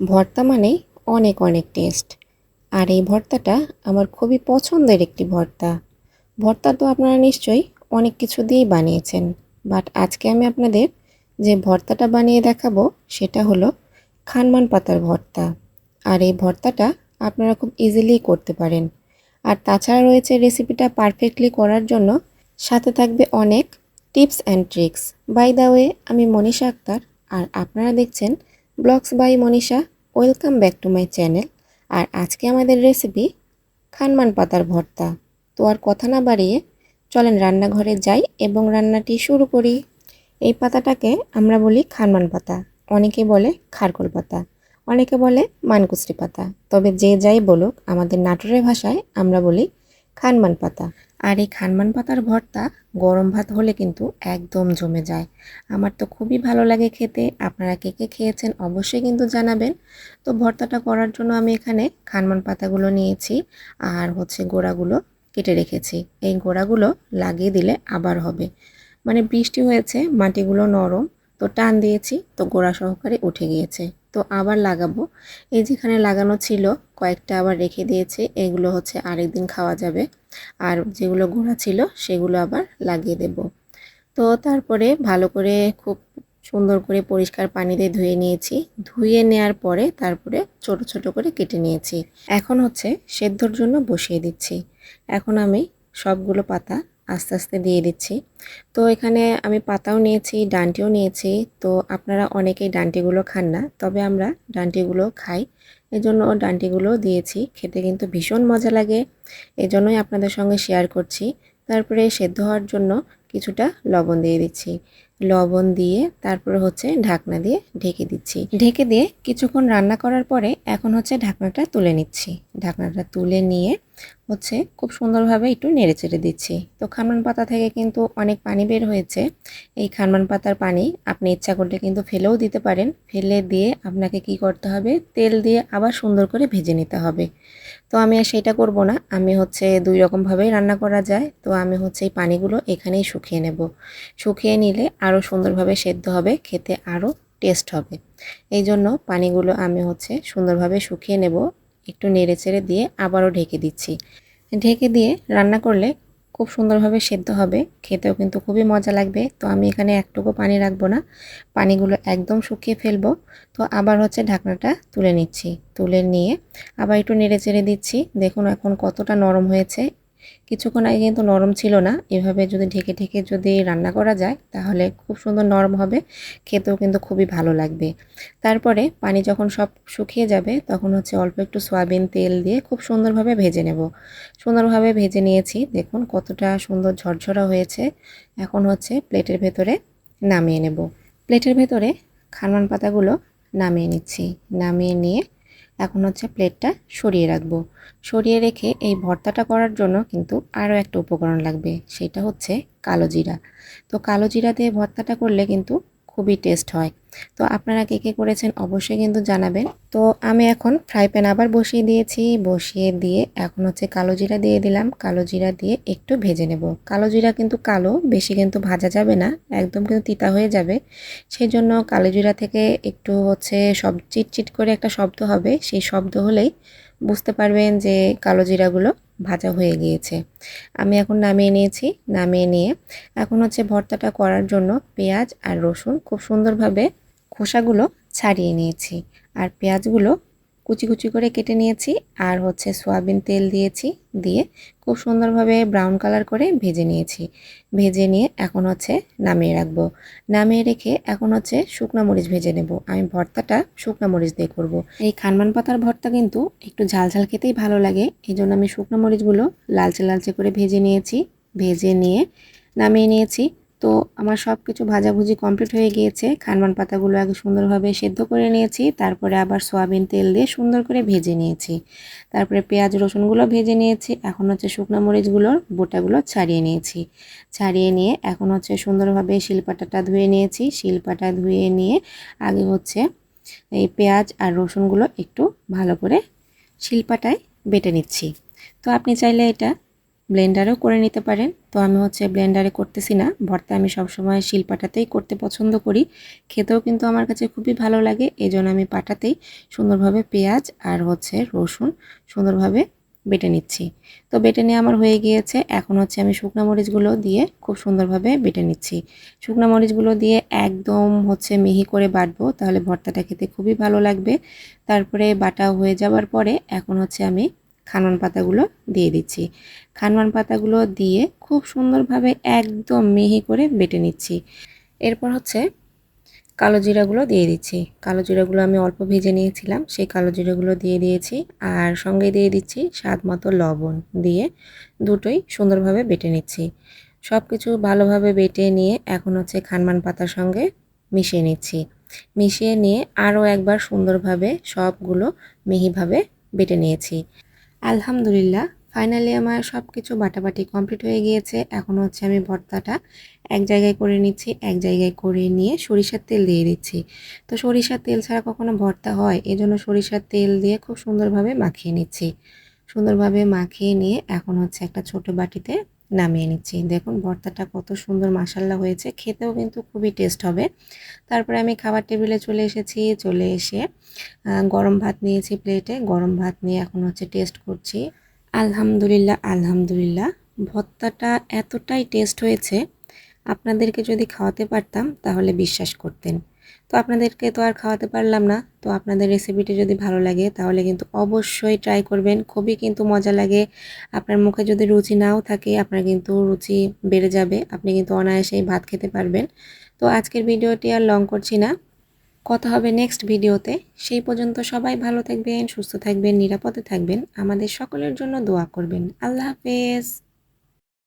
ভর্তা মানেই অনেক অনেক টেস্ট। আর এই ভর্তাটা আমার খুবই পছন্দের একটি ভর্তা। ভর্তা তো আপনারা নিশ্চয়ই অনেক কিছু দিয়েই বানিয়েছেন। বাট আজকে আমি আপনাদের যে ভর্তাটা বানিয়ে দেখাবো, সেটা হলো খানমান পাতার ভর্তা। আর এই ভর্তাটা আপনারা খুব ইজিলি করতে পারেন। আর তাছাড়া রয়েছে রেসিপিটা পারফেক্টলি করার জন্য সাথে থাকবে অনেক tips and tricks by the way আমি মনীষা আক্তার। আর আপনারা দেখছেন blogs by Manisha welcome back to my channel আর আজকে আমাদের রেসিপি খানমান পাতার ভর্তা। তো আর কথা না বাড়িয়ে চলেন রান্নাঘরে যাই এবং রান্নাটি শুরু করি। এই পাতাটাকে আমরা বলি খানমান পাতা। অনেকে বলে খারকোল পাতা। অনেকে বলে মানকুসরি পাতা। তবে যে যাই বলুক, আমাদের নাটোরের ভাষায় আমরা বলি খানমান পাতা। আর এই খানমান পাতার ভর্তা গরম ভাত হলে কিন্তু একদম জমে যায়। আমার তো খুবই ভালো লাগে খেতে। আপনারা কে কে খেয়েছেন অবশ্যই কিন্তু জানাবেন। তো ভর্তাটা করার জন্য আমি এখানে খানমান পাতাগুলো নিয়েছি আর হচ্ছে গোড়াগুলো কেটে রেখেছি। এই গোড়াগুলো লাগিয়ে দিলে আবার হবে। মানে বৃষ্টি হয়েছে, মাটিগুলো নরম, তো টান দিয়েছি, তো গোড়া সহকারে উঠে গিয়েছে। তো আবার লাগাবো। এই যেখানে লাগানো ছিল কয়েকটা আবার রেখে দিয়েছি। এগুলো হচ্ছে আরেকদিন খাওয়া যাবে। আর যেগুলো গোড়া ছিল, সেগুলো আবার লাগিয়ে দেব। তো তারপরে ভালো করে খুব সুন্দর করে পরিষ্কার পানি দিয়ে ধুয়ে নিয়েছি। ধুয়ে নেওয়ার পরে তারপরে ছোট ছোট করে কেটে নিয়েছি। এখন হচ্ছে সেদ্ধর জন্য বসিয়ে দিচ্ছি। এখন আমি সবগুলো পাতা আস্তে আস্তে দিয়ে দিচ্ছি। তো এখানে আমি পাতাও নিয়েছি, ডান্টিও নিয়েছি। তো আপনারা অনেকেই ডান্টিগুলো খান না, তবে আমরা ডান্টিগুলো খাই। এজন্য জন্য ডান্টিগুলো দিয়েছি, খেতে কিন্তু ভীষণ মজা লাগে। এই জন্যই আপনাদের সঙ্গে শেয়ার করছি। তারপরে সেদ্ধ হওয়ার জন্য কিছুটা লবণ দিয়ে দিচ্ছি। লবণ দিয়ে তারপরে হচ্ছে ঢাকনা দিয়ে ঢেকে দিচ্ছি। ঢেকে দিয়ে কিছুক্ষণ রান্না করার পরে এখন হচ্ছে ঢাকনাটা তুলে নিচ্ছি। ঢাকনাটা তুলে নিয়ে হচ্ছে খুব সুন্দরভাবে একটু নেড়ে চেড়ে দিচ্ছি। তো খানমান পাতা থেকে কিন্তু অনেক পানি বের হয়েছে। এই খানমান পাতার পানি আপনি ইচ্ছা করলে কিন্তু ফেলেও দিতে পারেন। ফেলে দিয়ে আপনাকে কি করতে হবে? তেল দিয়ে আবার সুন্দর করে ভেজে নিতে হবে। তো আমি আর সেটা করব না। আমি হচ্ছে দুই রকমভাবেই রান্না করা যায়। তো আমি হচ্ছে এই পানিগুলো এখানেই শুকিয়ে নেব। শুকিয়ে নিলে আরও সুন্দরভাবে সেদ্ধ হবে, খেতে আরও টেস্ট হবে। এই জন্য পানিগুলো আমি হচ্ছে সুন্দরভাবে শুকিয়ে নেব, একটু নেড়ে চেড়ে দিয়ে আবারও ঢেকে দিচ্ছি। ঢেকে দিয়ে রান্না করলে খুব সুন্দরভাবে সেদ্ধ হবে, খেতেও কিন্তু খুবই মজা লাগবে। তো আমি এখানে একটুকু পানি রাখব না, পানিগুলো একদম শুকিয়ে ফেলব। তো আবার হচ্ছে ঢাকনাটা তুলে নিচ্ছি, তুলে নিয়ে আবার একটু নেড়ে চেড়ে দিচ্ছি। দেখুন এখন কতটা নরম হয়েছে কিছুক্ষণ আগে কিন্তু নরম ছিল না। এভাবে যদি ঢেকে ঢেকে যদি রান্না করা যায়, তাহলে খুব সুন্দর নরম হবে। খেতেও কিন্তু খুবই ভালো লাগবে। তারপরে পানি যখন সব শুকিয়ে যাবে, তখন হচ্ছে অল্প একটু সয়াবিন তেল দিয়ে খুব সুন্দরভাবে ভেজে নেব। সুন্দরভাবে ভেজে নিয়েছি। দেখুন কতটা সুন্দর ঝরঝরা হয়েছে। এখন হচ্ছে প্লেটের ভেতরে নামিয়ে নেব। প্লেটের ভেতরে খানমান পাতাগুলো নামিয়ে নিচ্ছি। নামিয়ে নিয়ে এখন হচ্ছে প্লেটটা সরিয়ে রাখব। সরিয়ে রেখে এই ভর্তাটা করার জন্য কিন্তু আরও একটা উপকরণ লাগবে, সেটা হচ্ছে কালো জিরা। তো কালো জিরা দিয়ে ভর্তাটা করলে কিন্তু খুবই টেস্ট হয়। তো আপনারা কে কে করেছেন অবশ্যই কিন্তু জানাবেন। তো আমি এখন ফ্রাই প্যান আবার বসিয়ে দিয়েছি। বসিয়ে দিয়ে এখন হচ্ছে কালো জিরা দিয়ে দিলাম। কালো জিরা দিয়ে একটু ভেজে নেব। কালো জিরা কিন্তু কালো, বেশি কিন্তু ভাজা যাবে না, একদম কিন্তু তিতা হয়ে যাবে। সেই জন্য কালো জিরা থেকে একটু হচ্ছে সব চিটচিট করে একটা শব্দ হবে। সেই শব্দ হলেই বুঝতে পারবেন যে কালো জিরাগুলো ভাজা হয়ে গিয়েছে। আমি এখন নামিয়ে নিয়েছি, নামিয়ে নিয়ে এখন হচ্ছে ভর্তাটা করার জন্য পেঁয়াজ আর রসুন খুব সুন্দরভাবে খোসাগুলো ছাড়িয়ে নিয়েছি। আর পেঁয়াজগুলো কুচি কুচি করে কেটে নিয়েছি আর হচ্ছে সয়াবিন তেল দিয়েছি, দিয়ে খুব সুন্দরভাবে ব্রাউন কালার করে ভেজে নিয়েছি। ভেজে নিয়ে এখন হচ্ছে নামিয়ে রাখব। নামিয়ে রেখে এখন হচ্ছে শুকনো মরিচ ভেজে নেব। আমি ভর্তাটা শুকনো মরিচ দিয়ে করব। এই খানমান পাতার ভর্তা কিন্তু একটু ঝাল ঝাল খেতেই ভালো লাগে। এই জন্য আমি শুকনো মরিচগুলো লালচে লালচে করে ভেজে নিয়েছি। ভেজে নিয়ে নামিয়ে নিয়েছি। তো আমার সব কিছু ভাজাভুজি কমপ্লিট হয়ে গিয়েছে। খানমান পাতাগুলো আগে সুন্দরভাবে সেদ্ধ করে নিয়েছি, তারপরে আবার সয়াবিন তেল দিয়ে সুন্দর করে ভেজে নিয়েছি। তারপরে পেঁয়াজ, রসুনগুলো ভেজে নিয়েছি, এখন হচ্ছে শুকনো মরিচগুলোর বোটাগুলো ছাড়িয়ে নিয়েছি। ছাড়িয়ে নিয়ে এখন হচ্ছে সুন্দরভাবে শিলপাটাটা ধুয়ে নিয়েছি। শিলপাটা ধুয়ে নিয়ে আগে হচ্ছে এই পেঁয়াজ আর রসুনগুলো একটু ভালো করে শিলপাটায় বেটে নিচ্ছি। তো আপনি চাইলে এটা ব্লেন্ডারেও করে নিতে পারেন। তো আমি হচ্ছে ব্লেন্ডারে করতেছি না। ভর্তা আমি সবসময় শিল পাটাতেই করতে পছন্দ করি। খেতেও কিন্তু আমার কাছে খুবই ভালো লাগে। এই জন্য আমি পাটাতেই সুন্দরভাবে পেঁয়াজ আর হচ্ছে রসুন সুন্দরভাবে বেটে নিচ্ছি। তো বেটে নিয়ে আমার হয়ে গিয়েছে। এখন হচ্ছে আমি শুকনো মরিচগুলো দিয়ে খুব সুন্দরভাবে বেটে নিচ্ছি। শুকনো মরিচগুলো দিয়ে একদম হচ্ছে মিহি করে বাটবো, তাহলে ভর্তাটা খেতে খুবই ভালো লাগবে। তারপরে বাটা হয়ে যাওয়ার পরে এখন হচ্ছে আমি খানন পাতাগুলো দিয়ে দিচ্ছি। খানমান পাতাগুলো দিয়ে খুব সুন্দরভাবে একদম মিহি করে বেটে নিচ্ছি। এরপর হচ্ছে কালো জিরাগুলো দিয়ে দিচ্ছি। কালো জিরাগুলো আমি অল্প ভেজে নিয়েছিলাম, সেই কালো জিরাগুলো দিয়ে দিয়েছি আর সঙ্গে দিয়ে দিচ্ছি স্বাদ মতো লবণ দিয়ে দুটোই সুন্দরভাবে বেটে নিচ্ছি। সব কিছু ভালোভাবে বেটে নিয়ে এখন হচ্ছে খানমান পাতার সঙ্গে মিশিয়ে নিচ্ছি। মিশিয়ে নিয়ে আরও একবার সুন্দরভাবে সবগুলো মিহিভাবে বেটে নিয়েছি। আলহামদুলিল্লাহ ফাইনালি আমার সব কিছু বাটাবাটি কমপ্লিট হয়ে গিয়েছে। এখন হচ্ছে আমি ভর্তাটা এক জায়গায় করে নিচ্ছি, এক জায়গায় করে নিয়ে সরিষার তেল দিয়ে দিচ্ছি। তো সরিষার তেল ছাড়া কখনো ভর্তা হয়, এজন্য সরিষার তেল দিয়ে খুব সুন্দরভাবে মাখিয়ে নিচ্ছি। সুন্দরভাবে মাখিয়ে নিয়ে এখন হচ্ছে একটা ছোট বাটিতে নামিয়ে নিচ্ছি। দেখুন, ভর্তাটা কত সুন্দর মাসাল্লা হয়েছে। খেতেও কিন্তু খুবই টেস্ট হবে। তারপরে আমি খাবার টেবিলে চলে এসেছি। চলে এসে গরম ভাত নিয়েছি প্লেটে গরম ভাত নিয়ে এখন হচ্ছে টেস্ট করছি। আলহামদুলিল্লাহ আলহামদুলিল্লাহ, ভর্তাটা এতটাই টেস্ট হয়েছে। আপনাদেরকে যদি খাওয়াতে পারতাম, তাহলে বিশ্বাস করতেন। তো আপনাদেরকে তো আর খাওয়াতে পারলাম না। তো আপনাদের রেসিপিটি যদি ভালো লাগে, তাহলে কিন্তু অবশ্যই ট্রাই করবেন। খুবই কিন্তু মজা লাগে। আপনার মুখে যদি রুচি নাও থাকে, আপনার কিন্তু রুচি বেড়ে যাবে। আপনি কিন্তু অনায়াসেই ভাত খেতে পারবেন। তো আজকের ভিডিওটি আর লং করছি না। কথা হবে নেক্সট ভিডিওতে। সেই পর্যন্ত সবাই ভালো থাকবেন, সুস্থ থাকবেন, নিরাপদে থাকবেন। আমাদের সকলের জন্য দোয়া করবেন। আল্লাহ হাফেজ।